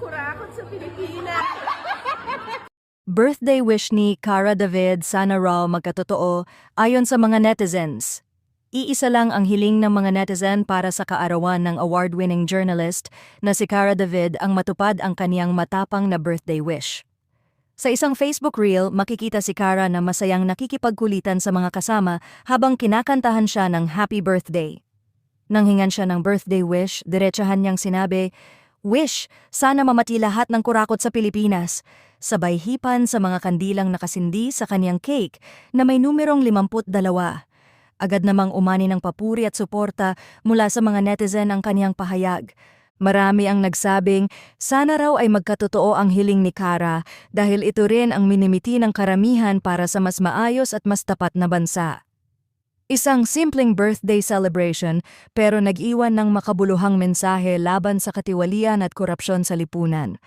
kurakot sa Pilipinas. Birthday wish ni Cara David sana raw magkatotoo ayon sa mga netizens. Iisa lang ang hiling ng mga netizen para sa kaarawan ng award-winning journalist na si Cara David ang matupad ang kaniyang matapang na birthday wish. Sa isang Facebook reel, makikita si Cara na masayang nakikipagkulitan sa mga kasama habang kinakantahan siya ng happy birthday. Nang hingan siya ng birthday wish, diretsahan niyang sinabi, Wish, sana mamati lahat ng kurakot sa Pilipinas. Sabay hipan sa mga kandilang nakasindi sa kanyang cake na may numerong 52. Agad namang umani ng papuri at suporta mula sa mga netizen ang kanyang pahayag. Marami ang nagsabing, sana raw ay magkatotoo ang hiling ni Cara dahil ito rin ang minimiti ng karamihan para sa mas maayos at mas tapat na bansa. Isang simpleng birthday celebration pero nag-iwan ng makabuluhang mensahe laban sa katiwalian at korupsyon sa lipunan.